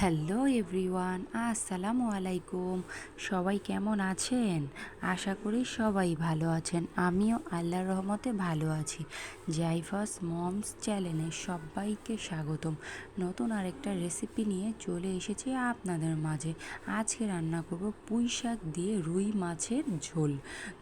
Hello everyone আসসালামু আলাইকুম সবাই কেমন আছেন? আশা করি সবাই ভালো আছেন। আমিও আল্লাহর রহমতে ভালো আছি। জাইফাস মমস চ্যানেলে সবাইকে স্বাগতম। নতুন আরেকটা রেসিপি নিয়ে চলে এসেছি আপনাদের মাঝে। আজকে রান্না করব পুঁই শাক দিয়ে রুই মাছের ঝোল।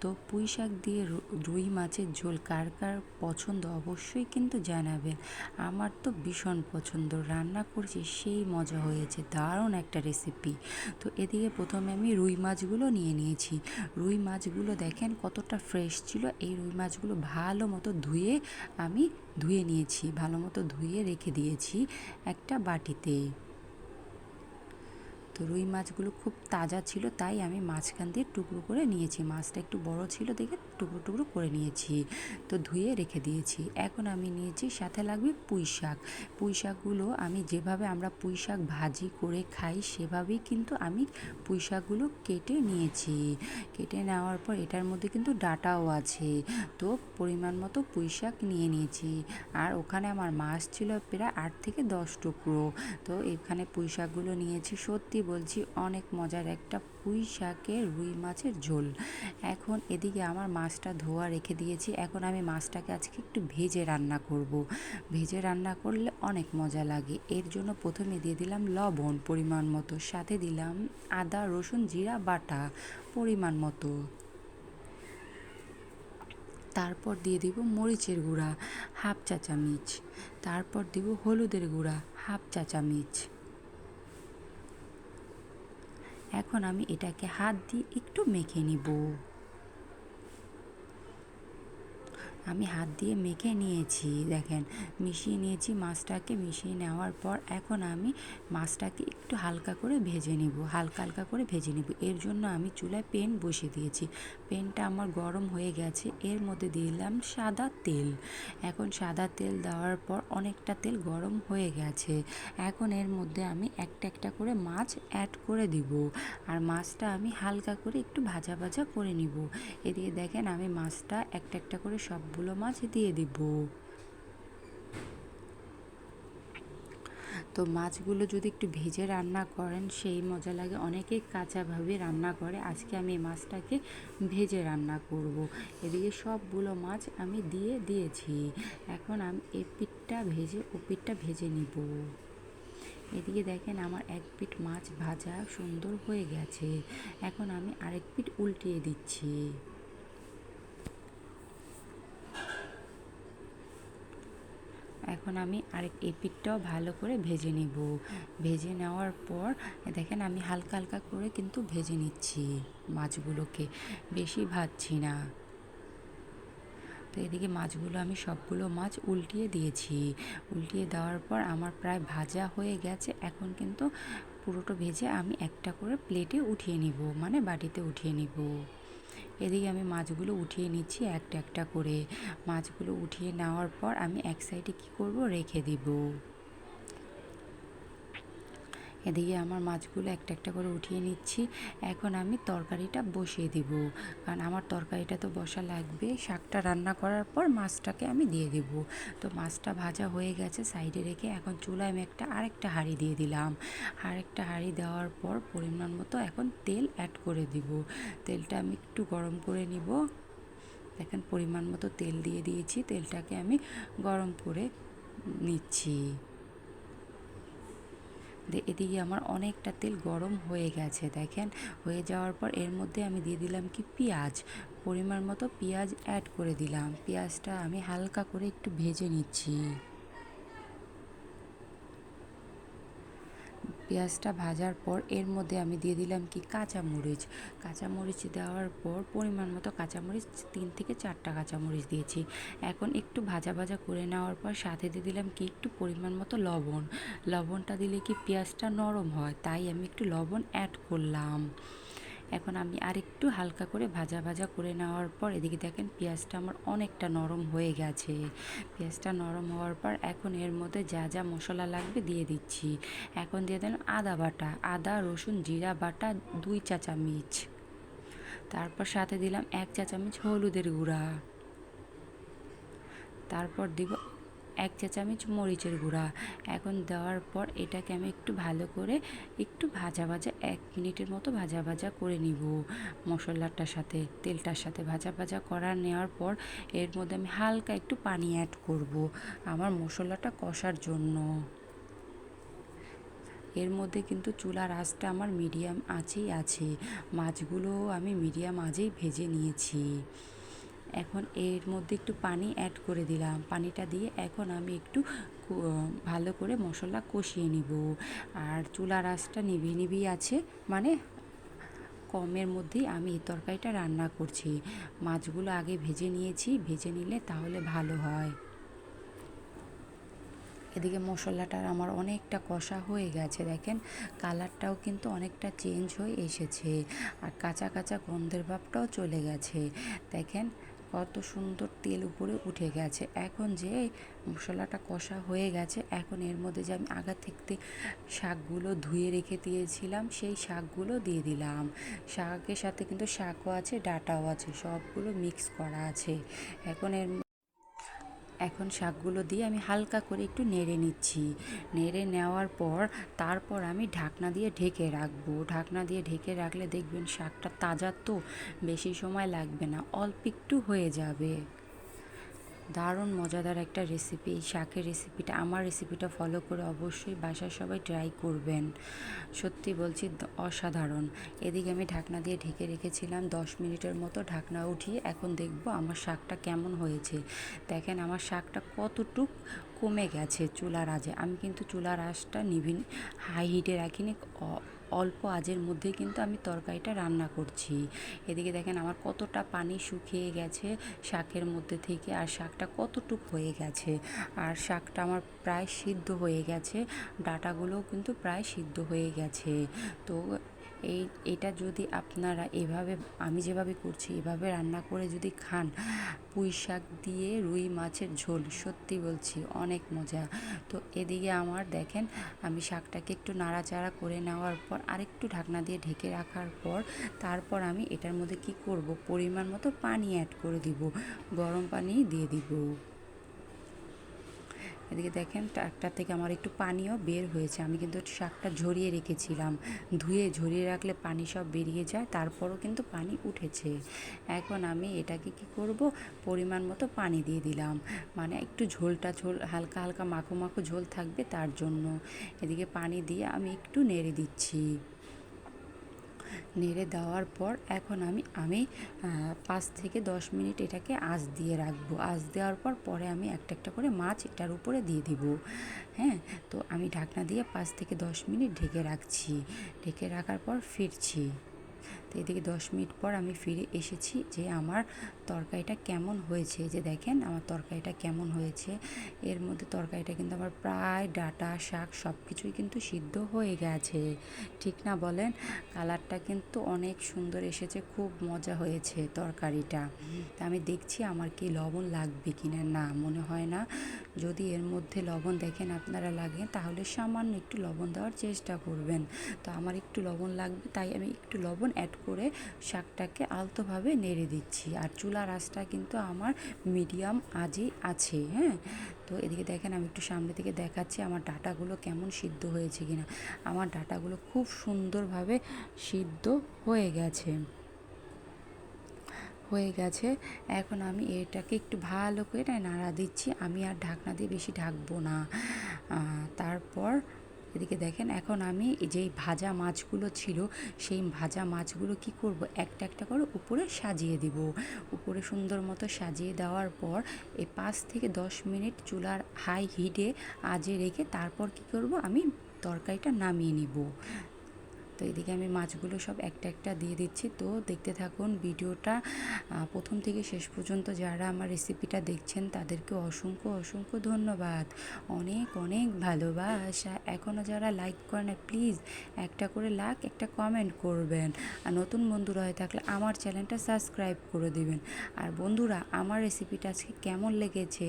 তো পুঁই শাক দিয়ে রুই মাছের ঝোল কার কার পছন্দ অবশ্যই কিন্তু জানাবেন। আমার তো ভীষণ পছন্দ। রান্না করছি, সেই মজা হয়েছে দারুণ একটা রেসিপি তো এদিকে প্রথমে আমি রুই মাছগুলো নিয়ে নিয়েছি। রুই মাছগুলো দেখেন কতটা ফ্রেশ ছিল। এই রুই মাছগুলো ভালো মতো ধুয়ে আমি ধুয়ে নিয়েছি, ভালো মতো ধুয়ে রেখে দিয়েছি একটা বাটিতে। তো রুই মাছগুলো খুব তাজা ছিল, তাই আমি মাঝখান দিয়ে টুকরো করে নিয়েছি। মাছটা একটু বড় ছিল দেখে টুকরো টুকরো করে নিয়েছি, তো ধুয়ে রেখে দিয়েছি। এখন আমি নিয়েছি সাথে লাগবে পুঁই শাক। পুঁই শাকগুলো আমি যেভাবে আমরা পুঁই শাক ভাজি করে খাই, সেভাবেই কিন্তু আমি পুঁই শাকগুলো কেটে নিয়েছি। কেটে নেওয়ার পর এটার মধ্যে কিন্তু ডাটাও আছে, তো পরিমাণ মতো পুঁই শাক নিয়ে নিয়েছি। আর ওখানে আমার মাছ ছিল প্রায় আট থেকে দশ টুকরো, তো এখানে পুঁই শাকগুলো নিয়েছি সত্যি বলছি, অনেক মজার। একটা পুঁই শাকের রুই মাছের ঝোল। এখন এদিকে আমার মাছটা ধোয়া রেখে দিয়েছি। এখন আমি মাছটাকে আজকে একটু ভেজে রান্না করব। ভেজে রান্না করলে অনেক মজা লাগে। এর জন্য প্রথমে দিয়ে দিলাম লবণ পরিমাণ মতো, সাথে দিলাম আদা, রসুন, জিরা, বাটা পরিমাণ মতো। তারপর দিয়ে দিব মরিচের গুঁড়া, হাফ চা চামচ তারপর দিব হলুদের গুঁড়া, হাফ চা চামচ এখন আমি এটাকে হাত দিয়ে একটু মেখে নিব। আমি হাত দিয়ে মেখে নিয়েছি, দেখেন। মিশিয়ে নিয়েছি মাছটাকে, মিশিয়ে নেওয়ার পর এখন আমি মাছটাকে একটু হালকা করে ভেজে নিব, হালকা হালকা করে ভেজে নিব। এর জন্য আমি চুলায় পেন বসিয়ে দিয়েছি। পেনটা আমার গরম হয়ে গেছে, এর মধ্যে দিলাম সাদা তেল। এখন সাদা তেল দেওয়ার পর অনেকটা তেল গরম হয়ে গেছে। এখন এর মধ্যে আমি একটা একটা করে মাছ অ্যাড করে দিব আর মাছটা আমি হালকা করে একটু ভাজা ভাজা করে নিব। এদিকে দেখেন আমি মাছটা একটা একটা করে সবগুলো মাছ দিয়ে দিব। তো মাছগুলো যদি একটু ভেজে রান্না করেন, সেই মজা লাগে। অনেকেই কাঁচাভাবে রান্না করে। আজকে আমি মাছটাকে ভেজে রান্না করব। এদিকে সবগুলো মাছ আমি দিয়ে দিয়েছি। এখন আমি এ পিঠটা ভেজে, ও পিঠটা ভেজে নিব। এদিকে দেখেন আমার এক পিঠ মাছ ভাজা সুন্দর হয়ে গেছে। এখন আমি আরেক পিঠ উল্টিয়ে দিচ্ছি। এখন আমি আরেক এই পিঠটাও ভালো করে ভেজে নিব। ভেজে নেওয়ার পর, দেখেন আমি হালকা হালকা করে কিন্তু ভেজে নিচ্ছি মাছগুলোকে। বেশি ভাজছি না। তো এদিকে মাছগুলো আমি সবগুলো মাছ উল্টিয়ে দিয়েছি। উল্টিয়ে দেওয়ার পর আমার প্রায় ভাজা হয়ে গেছে। এখন কিন্তু পুরোটা ভেজে আমি একটা করে প্লেটে উঠিয়ে নিব মানে বাটিতে উঠিয়ে নিব। এদিকে আমি মাছগুলো উঠিয়ে নিচ্ছি একটা একটা করে। মাছগুলো উঠিয়ে নেওয়ার পর আমি এক সাইডে কী করব? রেখে দিব। এদিকে আমার মাছগুলো একটা একটা করে উঠিয়ে নিচ্ছি। এখন আমি তরকারিটা বসিয়ে দিব। কারণ আমার তরকারিটা তো বসা লাগবে। শাকটা রান্না করার পর মাছটাকে আমি দিয়ে দেব। তো মাছটা ভাজা হয়ে গেছে সাইডে রেখে এখন চুলায় আমি একটা আরেকটা হাঁড়ি দিয়ে দিলাম। আরেকটা হাঁড়ি দেওয়ার পর পরিমাণ মতো এখন তেল অ্যাড করে দিব। তেলটা আমি একটু গরম করে নিব। দেখেন পরিমাণ মতো তেল দিয়ে দিয়েছি। তেলটাকে আমি গরম করে নিচ্ছি। এদিকে আমার অনেকটা তেল গরম হয়ে গেছে, দেখেন। হয়ে যাওয়ার পর এর মধ্যে আমি দিয়ে দিলাম কি পেঁয়াজ। পরিমাণ মতো পেঁয়াজ অ্যাড করে দিলাম। পেঁয়াজটা আমি হালকা করে একটু ভেজে নিচ্ছি। পেঁয়াজটা ভাজার পর এর মধ্যে আমি দিয়ে দিলাম কি কাঁচামরিচ। কাঁচামরিচ দেওয়ার পর পরিমাণ মতো কাঁচামরিচ তিন থেকে চারটা কাঁচামরিচ দিয়েছি। এখন একটু ভাজা ভাজা করে নেওয়ার পর সাথে দিয়ে দিলাম কি একটু পরিমাণ মতো লবণ। লবণটা দিলে কি পেঁয়াজটা নরম হয়, তাই আমি একটু লবণ অ্যাড করলাম। এখন আমি আরেকটু হালকা করে ভাজা ভাজা করে নেওয়ার পর এদিকে দেখেন পেঁয়াজটা আমার অনেকটা নরম হয়ে গেছে। পেঁয়াজটা নরম হওয়ার পর এখন এর মধ্যে যা যা মশলা লাগবে দিয়ে দিচ্ছি। এখন দিয়ে দিলাম আদা বাটা, আদা, রসুন, জিরা বাটা, দুই চা চামচ। তারপর সাথে দিলাম এক চা চামচ হলুদের গুঁড়া। তারপর দিব এক চা চামচ মরিচের গুঁড়া। এখন দেওয়ার পর এটাকে আমি একটু ভালো করে একটু ভাজা ভাজা এক মিনিটের মতো ভাজা ভাজা করে নিব। মশলাটার সাথে, তেলটার সাথে ভাজা ভাজা করা নেওয়ার পর এর মধ্যে আমি হালকা একটু পানি অ্যাড করব আমার মশলাটা কষার জন্য। এর মধ্যে কিন্তু চুলার আঁচটা আমার মিডিয়াম আঁচেই আছে। মাছগুলো আমি মিডিয়াম আঁচেই ভেজে নিয়েছি। এখন এর মধ্যে একটু পানি অ্যাড করে দিলাম। পানিটা দিয়ে এখন আমি একটু ভালো করে মশলা কষিয়ে নিব। আর চুলার আঁচটা নিভিয়ে নিভিয়ে আছে মানে কমের মধ্যেই আমি এই তরকারিটা রান্না করছি। মাছগুলো আগে ভেজে নিয়েছি, ভেজে নিলে তাহলে ভালো হয়। এদিকে মশলাটার আমার অনেকটা কষা হয়ে গেছে, দেখেন। কালারটাও কিন্তু অনেকটা চেঞ্জ হয়ে এসেছে। আর কাঁচা কাঁচা গন্ধের ভাবটাও চলে গেছে। দেখেন কত সুন্দর তেল উপরে উঠে গেছে। এখন যে মশলাটা কষা হয়ে গেছে, এখন এর মধ্যে যে আমি আগা থেকে শাকগুলো ধুয়ে রেখে দিয়েছিলাম, সেই শাকগুলো দিয়ে দিলাম। শাকের সাথে কিন্তু শাকও আছে, ডাটাও আছে, সবগুলো মিক্স করা আছে। এখন এর এখন শাকগুলো দিয়ে আমি হালকা করে একটু নেড়ে নিচ্ছি। নেড়ে নেওয়ার পর তারপর আমি ঢাকনা দিয়ে ঢেকে রাখব। ঢাকনা দিয়ে ঢেকে রাখলে দেখবেন শাকটা তাজা তো, বেশি সময় লাগবে না, অল্প একটু হয়ে যাবে। দারুণ, মজাদার একটা রেসিপি এই শাকের রেসিপিটা আমার রেসিপিটা ফলো করে অবশ্যই বাসায় সবাই ট্রাই করবেন। সত্যি বলছি অসাধারণ। এদিকে আমি ঢাকনা দিয়ে ঢেকে রেখেছিলাম, দশ মিনিটের মতো ঢাকনা উঠিয়ে এখন দেখব আমার শাকটা কেমন হয়েছে। দেখেন আমার শাকটা কতটুক কমে গেছে চুলার আজে আমি কিন্তু চুলার আঁচটা নিভিন হাই হিটে রাখিনি অল্প আজের মধ্যে কিন্তু আমি তরকারিটা রান্না করছি। এদিকে দেখেন আমার কতটা পানি শুকিয়ে গেছে শাকের মধ্যে থেকে, আর শাকটা কতটুক হয়ে গেছে। আর শাকটা আমার প্রায় সিদ্ধ হয়ে গেছে, ডাটাগুলোও কিন্তু প্রায় সিদ্ধ হয়ে গেছে। তো এই, এটা যদি আপনারা এভাবে, আমি যেভাবে করছি, এভাবে রান্না করে যদি খান, পুঁই শাক দিয়ে রুই মাছের ঝোল, সত্যি বলছি, অনেক মজা। তো এদিকে আমার দেখেন, আমি শাকটাকে একটু নাড়াচাড়া করে নেওয়ার পর, আরেকটু ঢাকনা দিয়ে ঢেকে রাখার পর, তারপর আমি এটার মধ্যে কি করব? পরিমাণ মতো পানি অ্যাড করে দিব, গরম পানি দিয়ে দিব। এদিকে দেখেন ট্রাকটা থেকে আমার একটু পানিও বের হয়েছে। আমি কিন্তু শাকটা ঝরিয়ে রেখেছিলাম। ধুয়ে ঝরিয়ে রাখলে পানি সব বেরিয়ে যায়, তারপরও কিন্তু পানি উঠেছে। এখন আমি এটাকে কি করব? পরিমাণ মতো পানি দিয়ে দিলাম। মানে একটু ঝোলটা ঝোল, হালকা হালকা মাখো মাখো ঝোল থাকবে তার জন্য। এদিকে পানি দিয়ে আমি একটু নেড়ে দিচ্ছি। নেড়ে দেওয়ার পর এখন আমি আমি পাঁচ থেকে দশ মিনিট এটাকে আঁচ দিয়ে রাখব। আঁচ দেওয়ার পর পরে আমি একটা একটা করে মাছ এটার উপরে দিয়ে দিব। হ্যাঁ? তো আমি ঢাকনা দিয়ে পাঁচ থেকে দশ মিনিট ঢেকে রাখছি। ঢেকে রাখার পর ফিরছি। তো এদিকে দশ মিনিট পর আমি ফিরে এসেছি যে আমার তরকারিটা কেমন হয়েছে? যে দেখেন আমার তরকারিটা কেমন হয়েছে। এর মধ্যে তরকারিটা কিন্তু আমার প্রায় ডাটা, শাক সব কিছুই কিন্তু সিদ্ধ হয়ে গেছে। ঠিক না বলেন? কালারটা কিন্তু অনেক সুন্দর এসেছে, খুব মজা হয়েছে তরকারিটা। তা আমি দেখছি আমার কি লবণ লাগবে কি না না মনে হয় না। যদি এর মধ্যে লবণ দেখেন আপনারা লাগে তাহলে সামান্য একটু লবণ দেওয়ার চেষ্টা করবেন। তো আমার একটু লবণ লাগবে, তাই আমি একটু লবণ অ্যাড করে শাকটাকে আলতোভাবে নেড়ে দিচ্ছি। আর চুলার আঁচটা কিন্তু আমার মিডিয়াম আজই আছে হ্যাঁ? তো এদিকে দেখেন আমি একটু সামনে থেকে দেখাচ্ছি আমার ডাটাগুলো কেমন সিদ্ধ হয়েছে কিনা। আমার ডাটাগুলো খুব সুন্দরভাবে সিদ্ধ হয়ে গেছে। হয়ে গেছে। এখন আমি এটাকে একটু ভালো করে নাড়া দিচ্ছি। আমি আর ঢাকনা দিয়ে বেশি ঢাকবো না। তারপর এদিকে দেখেন, এখন আমি যেই ভাজা মাছগুলো ছিল, সেই ভাজা মাছগুলো কি করব? একটা একটা করে উপরে সাজিয়ে দিব। উপরে সুন্দর মতো সাজিয়ে দেওয়ার পর এই পাঁচ থেকে দশ মিনিট চুলার হাই হিটে আজে রেখে তারপর কি করব? আমি তরকারিটা নামিয়ে নিব। তো এদিকে আমি মাছগুলো সব একটা একটা দিয়ে দিচ্ছি। তো দেখতে থাকুন ভিডিওটা প্রথম থেকে শেষ পর্যন্ত যারা আমার রেসিপিটা দেখছেন তাদেরকে অসংখ্য অসংখ্য ধন্যবাদ। অনেক অনেক ভালোবাসা। এখনও যারা লাইক করে না প্লিজ একটা করে লাইক একটা কমেন্ট করবেন। আর নতুন বন্ধুরা হয়ে থাকলে আমার চ্যানেলটা সাবস্ক্রাইব করে দেবেন। আর বন্ধুরা, আমার রেসিপিটা আজকে কেমন লেগেছে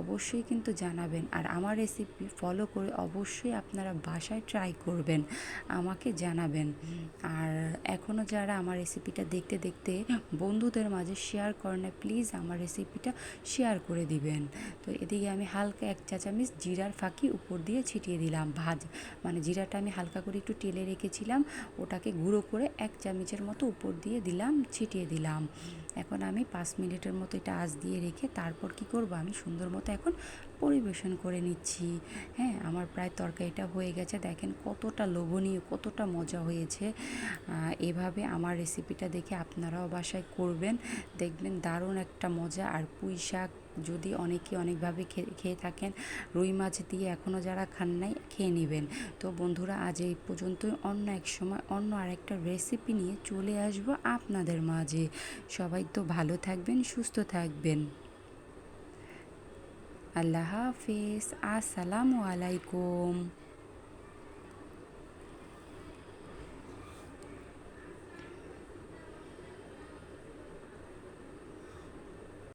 অবশ্যই কিন্তু জানাবেন। আর আমার রেসিপি ফলো করে অবশ্যই আপনারা বাসায় ট্রাই করবেন। আমাকে জানাবেন। আর এখনও যারা আমার রেসিপিটা দেখতে দেখতে বন্ধুদের মাঝে শেয়ার করেন প্লিজ আমার রেসিপিটা শেয়ার করে দিবেন। তো এদিকে আমি হালকা এক চা চামচ জিরার ফাঁকি উপর দিয়ে ছিটিয়ে দিলাম ভাজ। মানে জিরাটা আমি হালকা করে একটু টেলে রেখেছিলাম, ওটাকে গুঁড়ো করে এক চামচের মতো উপর দিয়ে দিলাম, ছিটিয়ে দিলাম। এখন আমি পাঁচ মিনিটের মতো এটা আঁচ দিয়ে রেখে তারপর কি করব? আমি সুন্দর মতো এখন পরিবেশন করে নিচ্ছি। হ্যাঁ আমার প্রায় তরকারিটা হয়ে গেছে। দেখেন কতটা লোভনীয়, কতটা মজা হয়েছে। এভাবে আমার রেসিপিটা দেখে আপনারাও বাসায় করবেন। দেখবেন দারুণ একটা মজা। আর পুঁই শাক যদি অনেকে অনেকভাবে খেয়ে থাকেন, রুই মাছ দিয়ে এখনও যারা খান নাই, খেয়ে নেবেন। তো বন্ধুরা, আজ এই পর্যন্তই। অন্য এক সময় অন্য আরেকটা রেসিপি নিয়ে চলে আসব আপনাদের মাঝে। সবাই তো ভালো থাকবেন, সুস্থ থাকবেন। আল্লাহ হাফিজ। আসসালামু আলাইকুম।